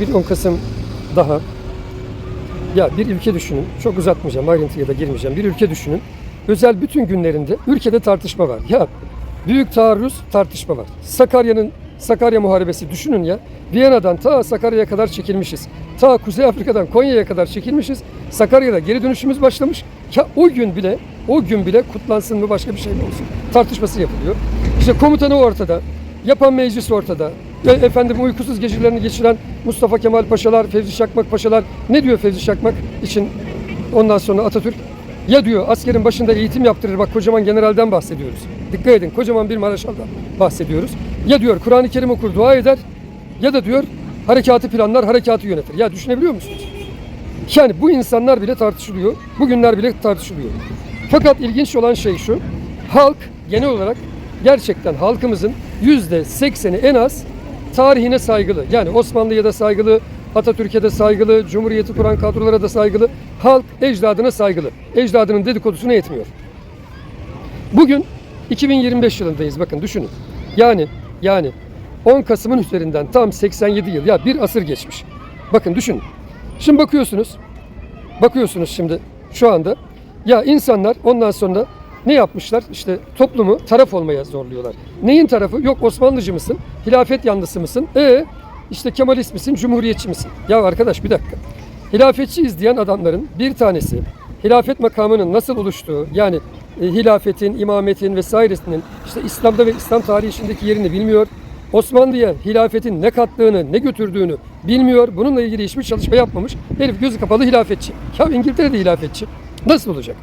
bir 10 Kasım daha. Ya bir ülke düşünün. Çok uzatmayacağım, ayrıntıya da girmeyeceğim. Bir ülke düşünün. Özel bütün günlerinde ülkede tartışma var. Ya büyük taarruz tartışma var. Sakarya'nın Sakarya Muharebesi düşünün ya. Viyana'dan ta Sakarya'ya kadar çekilmişiz. Ta Kuzey Afrika'dan Konya'ya kadar çekilmişiz. Sakarya'da geri dönüşümüz başlamış. Ya o gün bile o gün bile kutlansın mı başka bir şey mi olsun? Tartışması yapılıyor. İşte komutanı ortada. Yapan meclis ortada. E, efendim uykusuz gecelerini geçiren Mustafa Kemal Paşalar, Fevzi Şakmak Paşalar ne diyor Fevzi Şakmak için ondan sonra Atatürk? Ya diyor askerin başında eğitim yaptırır bak kocaman generalden bahsediyoruz. Dikkat edin kocaman bir Maraşal'dan bahsediyoruz. Ya diyor Kur'an-ı Kerim okur dua eder ya da diyor harekatı planlar harekatı yönetir. Ya düşünebiliyor musunuz? Yani bu insanlar bile tartışılıyor. Bugünler bile tartışılıyor. Fakat ilginç olan şey şu. Halk genel olarak gerçekten halkımızın yüzde sekseni en az tarihine saygılı. Yani Osmanlı'ya da saygılı, Atatürk'e de saygılı, Cumhuriyeti kuran kadrolara da saygılı. Halk ecdadına saygılı. Ecdadının dedikodusuna yetmiyor. Bugün 2025 yılındayız bakın düşünün. Yani yani 10 Kasım'ın üzerinden tam 87 yıl ya bir asır geçmiş. Bakın düşünün. Şimdi bakıyorsunuz. Bakıyorsunuz şimdi şu anda. Ya insanlar ondan sonra ne yapmışlar? İşte toplumu taraf olmaya zorluyorlar. Neyin tarafı? Yok Osmanlıcı mısın? Hilafet yanlısı mısın? E işte Kemalist misin? Cumhuriyetçi misin? Ya arkadaş bir dakika. Hilafetçiyiz diyen adamların bir tanesi hilafet makamının nasıl oluştuğu yani e, hilafetin, imametin vesairesinin işte İslam'da ve İslam tarihi içindeki yerini bilmiyor. Osmanlı'ya hilafetin ne kattığını, ne götürdüğünü bilmiyor. Bununla ilgili hiçbir çalışma yapmamış. Herif gözü kapalı hilafetçi. Ya İngiltere'de hilafetçi. Nasıl olacak?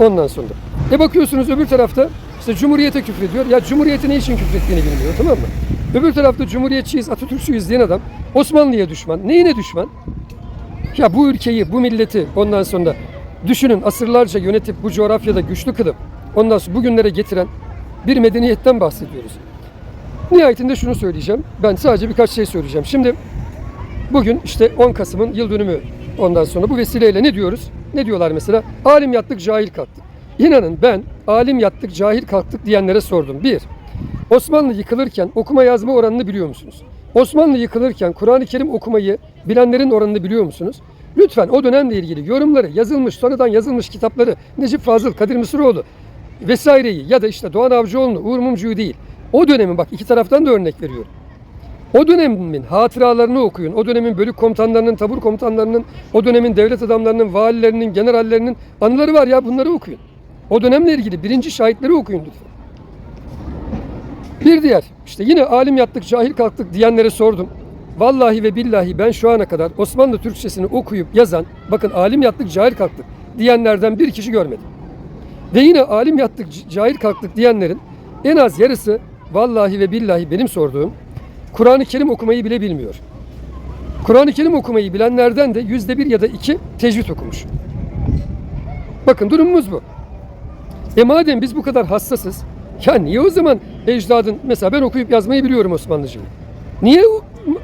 Ondan sonra. E bakıyorsunuz öbür tarafta işte Cumhuriyete küfrediyor. Ya Cumhuriyete ne için küfrettiğini bilmiyor tamam mı? Öbür tarafta Cumhuriyetçiyiz, Atatürkçüyüz diyen adam Osmanlı'ya düşman. Neyine düşman? Ya bu ülkeyi, bu milleti ondan sonra düşünün asırlarca yönetip bu coğrafyada güçlü kılıp ondan sonra bugünlere getiren bir medeniyetten bahsediyoruz. Nihayetinde şunu söyleyeceğim. Ben sadece birkaç şey söyleyeceğim. Şimdi bugün işte 10 Kasım'ın yıl dönümü ondan sonra bu vesileyle ne diyoruz? Ne diyorlar mesela? Alim yattık, cahil kalktık. İnanın ben alim yattık, cahil kalktık diyenlere sordum. Bir, Osmanlı yıkılırken okuma yazma oranını biliyor musunuz? Osmanlı yıkılırken Kur'an-ı Kerim okumayı bilenlerin oranını biliyor musunuz? Lütfen o dönemle ilgili yorumları, yazılmış, sonradan yazılmış kitapları Necip Fazıl, Kadir Mısıroğlu vesaireyi ya da işte Doğan Avcıoğlu'nu, Uğur Mumcu'yu değil. O dönemin bak iki taraftan da örnek veriyorum. O dönemin hatıralarını okuyun. O dönemin bölük komutanlarının, tabur komutanlarının, o dönemin devlet adamlarının, valilerinin, generallerinin anıları var ya bunları okuyun. O dönemle ilgili birinci şahitleri okuyun lütfen. Bir diğer, işte yine alim yattık, cahil kalktık diyenlere sordum. Vallahi ve billahi ben şu ana kadar Osmanlı Türkçesini okuyup yazan, bakın alim yattık, cahil kalktık diyenlerden bir kişi görmedim. Ve yine alim yattık, cahil kalktık diyenlerin en az yarısı vallahi ve billahi benim sorduğum Kur'an-ı Kerim okumayı bile bilmiyor. Kur'an-ı Kerim okumayı bilenlerden de yüzde bir ya da iki tecvid okumuş. Bakın durumumuz bu. E madem biz bu kadar hassasız, ya niye o zaman ecdadın, mesela ben okuyup yazmayı biliyorum Osmanlıcıyı. Niye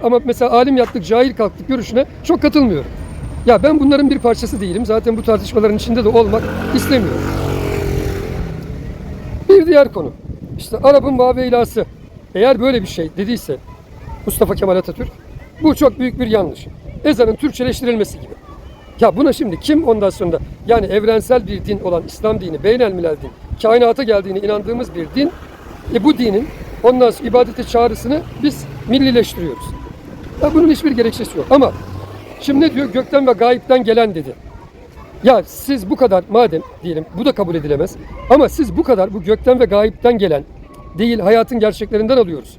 ama mesela alim yattık, cahil kalktık görüşüne çok katılmıyorum. Ya ben bunların bir parçası değilim. Zaten bu tartışmaların içinde de olmak istemiyorum. Bir diğer konu. İşte Arap'ın vaveylası. Eğer böyle bir şey dediyse Mustafa Kemal Atatürk bu çok büyük bir yanlış. Ezanın Türkçeleştirilmesi gibi. Ya buna şimdi kim ondan sonra yani evrensel bir din olan İslam dini, beynelmilel din, kainata geldiğine inandığımız bir din, e bu dinin ondan sonra ibadete çağrısını biz millileştiriyoruz. Ya bunun hiçbir gerekçesi yok. Ama şimdi ne diyor? Gökten ve gayipten gelen dedi. Ya siz bu kadar madem diyelim bu da kabul edilemez. Ama siz bu kadar bu gökten ve gayipten gelen değil hayatın gerçeklerinden alıyoruz.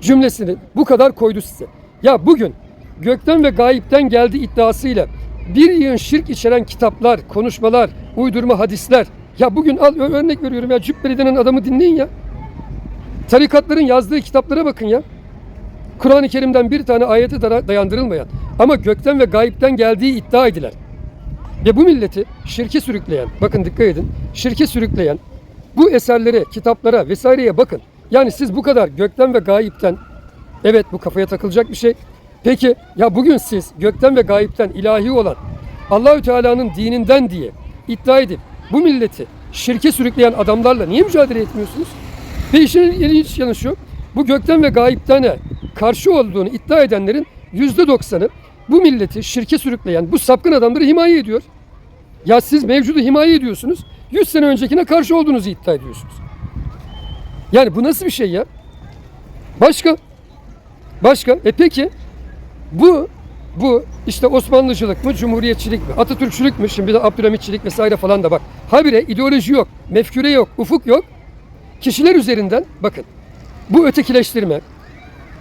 Cümlesini bu kadar koydu size. Ya bugün gökten ve gayipten geldi iddiasıyla bir yığın şirk içeren kitaplar, konuşmalar, uydurma hadisler. Ya bugün al örnek veriyorum ya Cübbeli denen adamı dinleyin ya. Tarikatların yazdığı kitaplara bakın ya. Kur'an-ı Kerim'den bir tane ayete dayandırılmayan ama gökten ve gayipten geldiği iddia edilen ve bu milleti şirke sürükleyen, bakın dikkat edin, şirke sürükleyen bu eserlere, kitaplara vesaireye bakın. Yani siz bu kadar gökten ve gayipten, evet bu kafaya takılacak bir şey. Peki ya bugün siz gökten ve gayipten ilahi olan Allahü Teala'nın dininden diye iddia edip bu milleti şirke sürükleyen adamlarla niye mücadele etmiyorsunuz? Ve işin ilginç yanı şu, bu gökten ve gayiptene karşı olduğunu iddia edenlerin yüzde doksanı bu milleti şirke sürükleyen bu sapkın adamları himaye ediyor. Ya siz mevcudu himaye ediyorsunuz. 100 sene öncekine karşı olduğunuzu iddia ediyorsunuz. Yani bu nasıl bir şey ya? Başka? Başka? E peki bu bu işte Osmanlıcılık mı, Cumhuriyetçilik mi, Atatürkçülük mü, şimdi de Abdülhamitçilik vesaire falan da bak. Habire ideoloji yok, mefküre yok, ufuk yok. Kişiler üzerinden bakın. Bu ötekileştirme,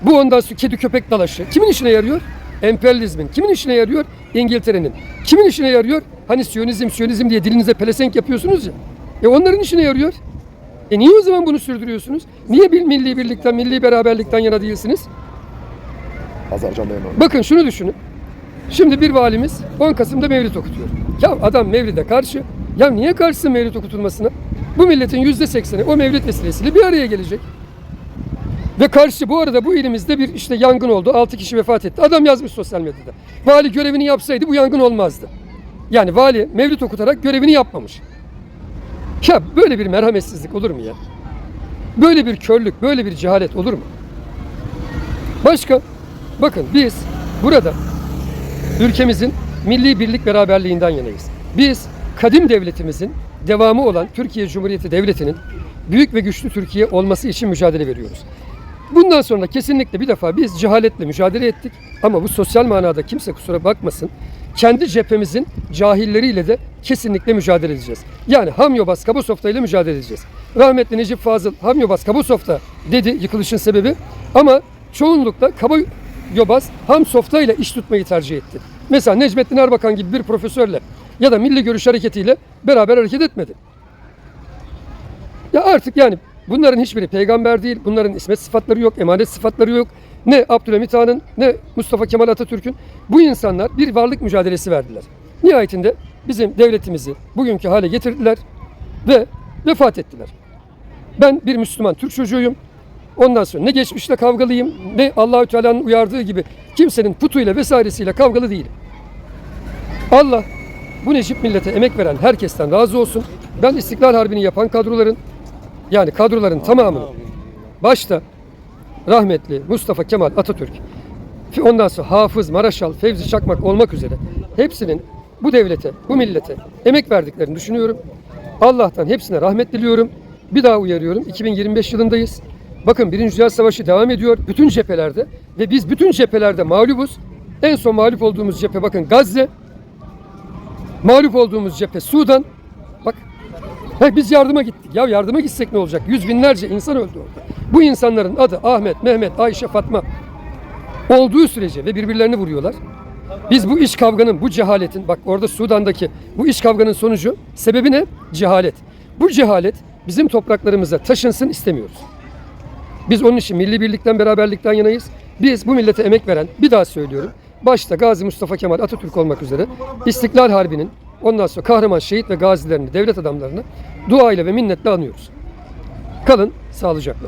bu ondan sonra kedi köpek dalaşı kimin işine yarıyor? Emperyalizmin. Kimin işine yarıyor? İngiltere'nin. Kimin işine yarıyor? Hani Siyonizm, Siyonizm diye dilinize pelesenk yapıyorsunuz ya. E onların işine yarıyor. E niye o zaman bunu sürdürüyorsunuz? Niye bir milli birlikten, milli beraberlikten yana değilsiniz? Azerbaycan Leyman. Bakın şunu düşünün. Şimdi bir valimiz 10 Kasım'da mevlid okutuyor. Ya adam mevlide karşı. Ya niye karşısın mevlid okutulmasına? Bu milletin yüzde sekseni o mevlid vesilesiyle bir araya gelecek. Ve karşı bu arada bu ilimizde bir işte yangın oldu. 6 kişi vefat etti. Adam yazmış sosyal medyada. Vali görevini yapsaydı bu yangın olmazdı. Yani vali mevlid okutarak görevini yapmamış. Ya böyle bir merhametsizlik olur mu ya? Böyle bir körlük, böyle bir cehalet olur mu? Başka? Bakın biz burada ülkemizin milli birlik beraberliğinden yanayız. Biz kadim devletimizin devamı olan Türkiye Cumhuriyeti Devleti'nin büyük ve güçlü Türkiye olması için mücadele veriyoruz. Bundan sonra kesinlikle bir defa biz cehaletle mücadele ettik ama bu sosyal manada kimse kusura bakmasın. Kendi cephemizin cahilleriyle de kesinlikle mücadele edeceğiz. Yani Hamyobaz Kabasofta ile mücadele edeceğiz. Rahmetli Necip Fazıl Hamyobaz Kabasofta dedi yıkılışın sebebi ama çoğunlukla Kaba Yobaz ham softa ile iş tutmayı tercih etti. Mesela Necmettin Erbakan gibi bir profesörle ya da Milli Görüş Hareketi ile beraber hareket etmedi. Ya artık yani bunların hiçbiri peygamber değil. Bunların ismet sıfatları yok, emanet sıfatları yok. Ne Abdülhamit Han'ın ne Mustafa Kemal Atatürk'ün. Bu insanlar bir varlık mücadelesi verdiler. Nihayetinde bizim devletimizi bugünkü hale getirdiler ve vefat ettiler. Ben bir Müslüman Türk çocuğuyum. Ondan sonra ne geçmişle kavgalıyım ne Allahü Teala'nın uyardığı gibi kimsenin putuyla vesairesiyle kavgalı değilim. Allah bu Necip millete emek veren herkesten razı olsun. Ben İstiklal Harbi'ni yapan kadroların yani kadroların tamamını başta rahmetli Mustafa Kemal Atatürk ondan sonra Hafız, Maraşal, Fevzi Çakmak olmak üzere hepsinin bu devlete, bu millete emek verdiklerini düşünüyorum. Allah'tan hepsine rahmet diliyorum. Bir daha uyarıyorum. 2025 yılındayız. Bakın Birinci Dünya Savaşı devam ediyor. Bütün cephelerde ve biz bütün cephelerde mağlubuz. En son mağlup olduğumuz cephe bakın Gazze. Mağlup olduğumuz cephe Sudan. Bak He, biz yardıma gittik. Ya yardıma gitsek ne olacak? Yüz binlerce insan öldü orada. Bu insanların adı Ahmet, Mehmet, Ayşe, Fatma olduğu sürece ve birbirlerini vuruyorlar. Biz bu iş kavganın, bu cehaletin, bak orada Sudan'daki bu iş kavganın sonucu, sebebi ne? Cehalet. Bu cehalet bizim topraklarımıza taşınsın istemiyoruz. Biz onun için milli birlikten, beraberlikten yanayız. Biz bu millete emek veren, bir daha söylüyorum, başta Gazi Mustafa Kemal Atatürk olmak üzere İstiklal Harbi'nin ondan sonra kahraman şehit ve gazilerini, devlet adamlarını duayla ve minnetle anıyoruz. Kalın sağlıcakla.